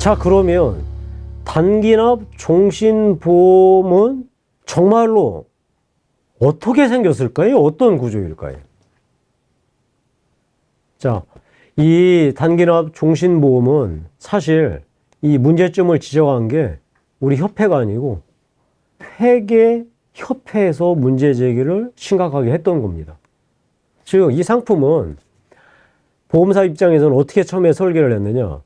자, 그러면 단기납 종신보험은 정말로 어떻게 생겼을까요? 어떤 구조일까요? 자, 이 단기납 종신보험은 사실 이 문제점을 지적한 게 우리 협회가 아니고 회계 협회에서 문제 제기를 심각하게 했던 겁니다. 즉, 이 상품은 보험사 입장에서는 어떻게 처음에 설계를 했느냐.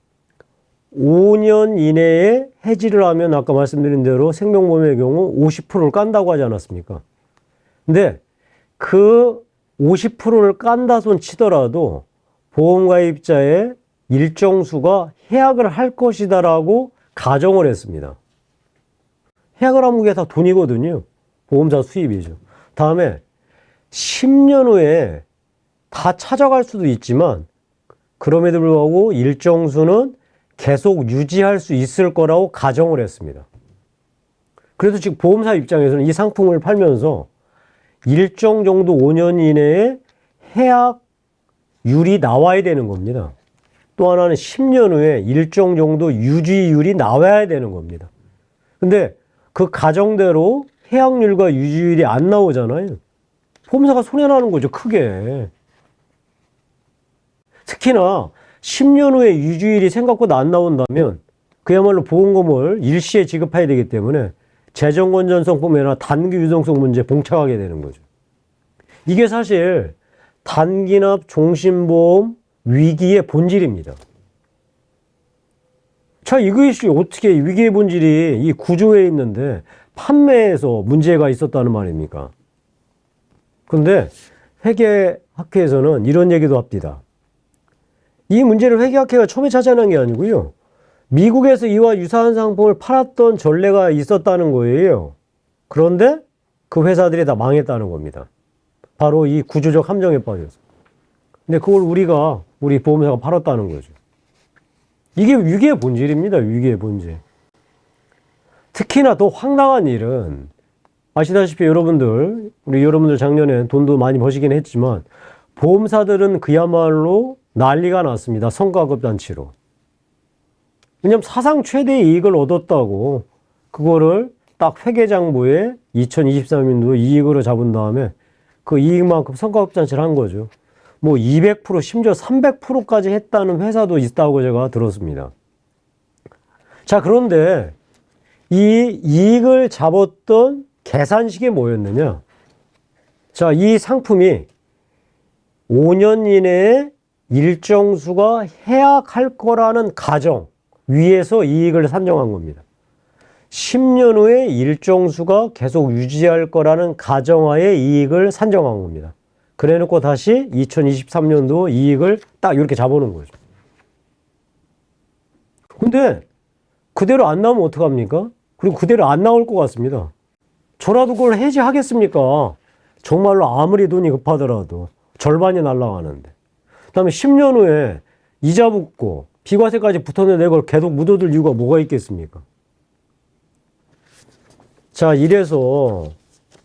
5년 이내에 해지를 하면 아까 말씀드린 대로 생명보험의 경우 50%를 깐다고 하지 않았습니까? 근데 그 50%를 깐다 손 치더라도 보험가입자의 일정 수가 해약을 할 것이다라고 가정을 했습니다. 해약을 하면 그게 다 돈이거든요. 보험사 수입이죠. 다음에 10년 후에 다 찾아갈 수도 있지만 그럼에도 불구하고 일정 수는 계속 유지할 수 있을 거라고 가정을 했습니다. 그래서 지금 보험사 입장에서는 이 상품을 팔면서 일정 정도 5년 이내에 해약률이 나와야 되는 겁니다. 또 하나는 10년 후에 일정 정도 유지율이 나와야 되는 겁니다. 근데 그 가정대로 해약률과 유지율이 안 나오잖아요. 보험사가 손해나는 거죠, 크게. 특히나 10년 후에 유지율이 생각보다 안 나온다면 그야말로 보험금을 일시에 지급해야 되기 때문에 재정 건전성뿐만 아니라 단기 유동성 문제에 봉착하게 되는 거죠. 이게 사실 단기납 종신보험 위기의 본질입니다. 자, 이것이 어떻게 위기의 본질이 이 구조에 있는데 판매에서 문제가 있었다는 말입니까? 근데 회계 학회에서는 이런 얘기도 합니다. 이 문제를 회계학회가 처음에 찾아낸 게 아니고요. 미국에서 이와 유사한 상품을 팔았던 전례가 있었다는 거예요. 그런데 그 회사들이 다 망했다는 겁니다. 바로 이 구조적 함정에 빠져서. 근데 그걸 우리가, 우리 보험사가 팔았다는 거죠. 이게 위기의 본질입니다. 위기의 본질. 특히나 더 황당한 일은 아시다시피 여러분들, 우리 여러분들 작년에 돈도 많이 버시긴 했지만 보험사들은 그야말로 난리가 났습니다. 성과급 단치로. 왜냐면 사상 최대 이익을 얻었다고 그거를 딱 회계장부에 2023년도 이익으로 잡은 다음에 그 이익만큼 성과급 단치를 한 거죠. 뭐 200% 심지어 300%까지 했다는 회사도 있다고 제가 들었습니다. 자, 그런데 이 이익을 잡았던 계산식이 뭐였느냐? 자, 이 상품이 5년 이내에 일정 수가 해약할 거라는 가정 위에서 이익을 산정한 겁니다. 10년 후에 일정 수가 계속 유지할 거라는 가정하에 이익을 산정한 겁니다. 그래 놓고 다시 2023년도 이익을 딱 이렇게 잡아놓은 거죠. 근데 그대로 안 나오면 어떡합니까? 그리고 그대로 안 나올 것 같습니다. 저라도 그걸 해지하겠습니까? 정말로 아무리 돈이 급하더라도 절반이 날라가는데. 그 다음에 10년 후에 이자 붙고 비과세까지 붙었는데 그걸 계속 묻어둘 이유가 뭐가 있겠습니까? 자, 이래서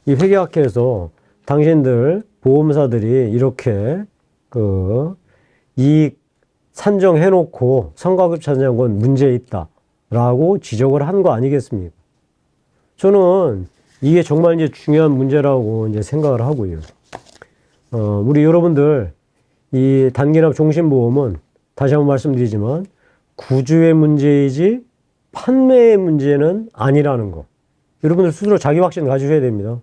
이 회계학회에서 당신들 보험사들이 이렇게 그 이익 산정해 놓고 성과급 산정한 건 문제 있다 라고 지적을 한 거 아니겠습니까? 저는 이게 정말 이제 중요한 문제라고 이제 생각을 하고요. 어, 우리 여러분들 이 단기납 종신보험은 다시 한번 말씀드리지만 구조의 문제이지 판매의 문제는 아니라는 거. 여러분들 스스로 자기 확신 가지셔야 됩니다.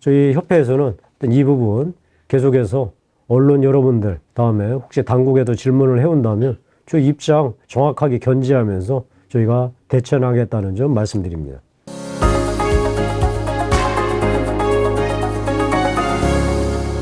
저희 협회에서는 이 부분 계속해서 언론 여러분들 다음에 혹시 당국에도 질문을 해온다면 저희 입장 정확하게 견지하면서 저희가 대처하겠다는 점 말씀드립니다.